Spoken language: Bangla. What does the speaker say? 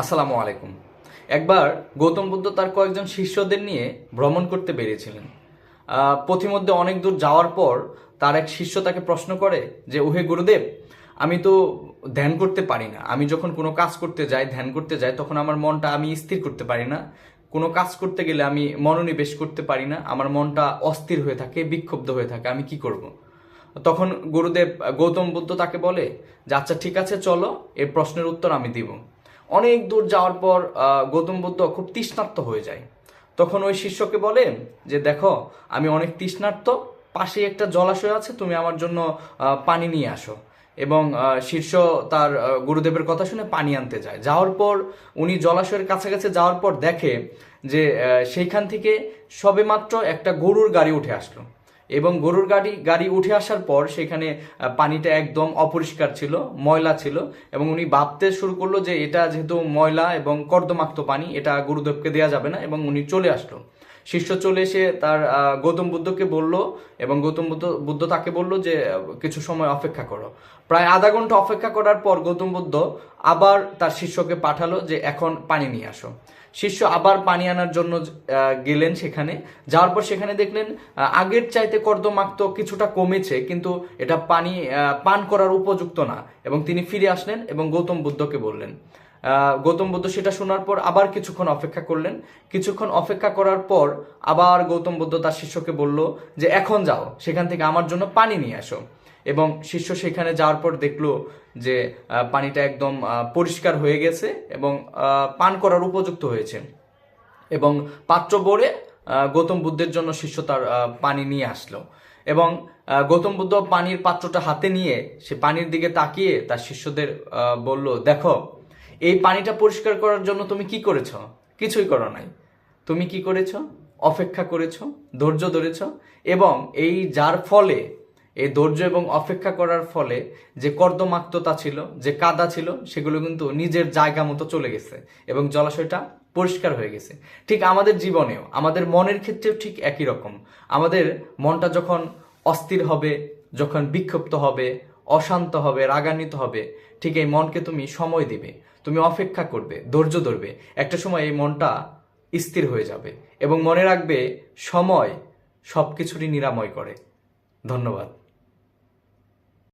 আসসালামু আলাইকুম। একবার গৌতম বুদ্ধ তার কয়েকজন শিষ্যদের নিয়ে ভ্রমণ করতে বেরিয়েছিলেন। পথিমধ্যে অনেক দূর যাওয়ার পর তার এক শিষ্য তাকে প্রশ্ন করে যে, ওহে গুরুদেব, আমি তো ধ্যান করতে পারি না। আমি যখন কোনো কাজ করতে যাই, ধ্যান করতে যাই, তখন আমার মনটা আমি স্থির করতে পারি না। কোনো কাজ করতে গেলে আমি মনোনিবেশ করতে পারি না। আমার মনটা অস্থির হয়ে থাকে, বিক্ষুব্ধ হয়ে থাকে। আমি কি করব। তখন গুরুদেব, গৌতম বুদ্ধ তাকে বলে, যে আচ্ছা ঠিক আছে, চলো। এর প্রশ্নের উত্তর আমি দিব। অনেক দূর যাওয়ার পর গৌতম বুদ্ধ খুব তৃষ্ণার্ত হয়ে যায়। তখন ওই শিষ্যকে বলে যে, দেখো, আমি অনেক তৃষ্ণার্ত পাশে একটা জলাশয় আছে, তুমি আমার জন্য পানি নিয়ে আসো। এবং শীর্ষ তার গুরুদেবের কথা শুনে পানি আনতে যায়। যাওয়ার পর, উনি জলাশয়ের কাছাকাছি যাওয়ার পর দেখে যে সেইখান থেকে সবেমাত্র একটা গরুর গাড়ি উঠে আসলো। এবং গরুর গাড়ি গাড়ি উঠে আসার পর সেখানে পানিটা একদম অপরিষ্কার ছিল, ময়লা ছিল এবং উনি ভাবতে শুরু করল যে এটা যেহেতু ময়লা এবং কর্দমাক্ত পানি, এটা গুরুদেবকে দেওয়া যাবে না এবং উনি চলে আসলো। শিষ্য চলে এসে তার গৌতম বুদ্ধকে বলল এবং গৌতম বুদ্ধ বুদ্ধ তাকে বলল যে কিছু সময় অপেক্ষা করো। প্রায় আধা ঘণ্টা অপেক্ষা করার পর গৌতম বুদ্ধ আবার তার শিষ্যকে পাঠালো যে, এখন পানি নিয়ে আসো। শিষ্য আবার পানি আনার জন্য গেলেন সেখানে। যাওয়ার পর সেখানে দেখলেন আগের চাইতে কর্দমাক্ত কিছুটা কমেছে, কিন্তু এটা পানি পান করার উপযুক্ত না। এবং তিনি ফিরে আসলেন এবং গৌতম বুদ্ধকে বললেন গৌতম বুদ্ধ সেটা শোনার পর আবার কিছুক্ষণ অপেক্ষা করলেন। কিছুক্ষণ অপেক্ষা করার পর আবার গৌতম বুদ্ধ তার শিষ্যকে বলল যে, এখন যাও, সেখান থেকে আমার জন্য পানি নিয়ে আসো। এবং শিষ্য সেখানে যাওয়ার পর দেখল যে পানিটা একদম পরিষ্কার হয়ে গেছে এবং পান করার উপযুক্ত হয়েছে। এবং পাত্র আহ, গৌতম বুদ্ধের জন্য শিষ্য তার পানি নিয়ে আসলো। এবং গৌতম বুদ্ধ পানির পাত্রটা হাতে নিয়ে সে পানির দিকে তাকিয়ে তার শিষ্যদের বলল দেখো এই পানিটা পরিষ্কার করার জন্য তুমি কি করেছ? কিছুই করো নাই। তুমি কি করেছ? অপেক্ষা করেছ? ধৈর্য ধরেছ? এবং এই যার ফলে এই ধৈর্য এবং অপেক্ষা করার ফলে যে কর্দমাক্ততা ছিল, যে কাদা ছিল, সেগুলো কিন্তু নিজের জায়গা মতো চলে গেছে এবং জলাশয়টা পরিষ্কার হয়ে গেছে। ঠিক আমাদের জীবনেও, আমাদের মনের ক্ষেত্রেও ঠিক একই রকম। আমাদের মনটা যখন অস্থির হবে, যখন বিক্ষুব্ধ হবে, অশান্ত হবে, রাগান্বিত হবে, ঠিক এই মনকে তুমি সময় দিবে, তুমি অপেক্ষা করবে, ধৈর্য ধরবে। একটা সময় এই মনটা স্থির হয়ে যাবে এবং মনে রাখবে সময় সবকিছুরই নিরাময় করে। ধন্যবাদ।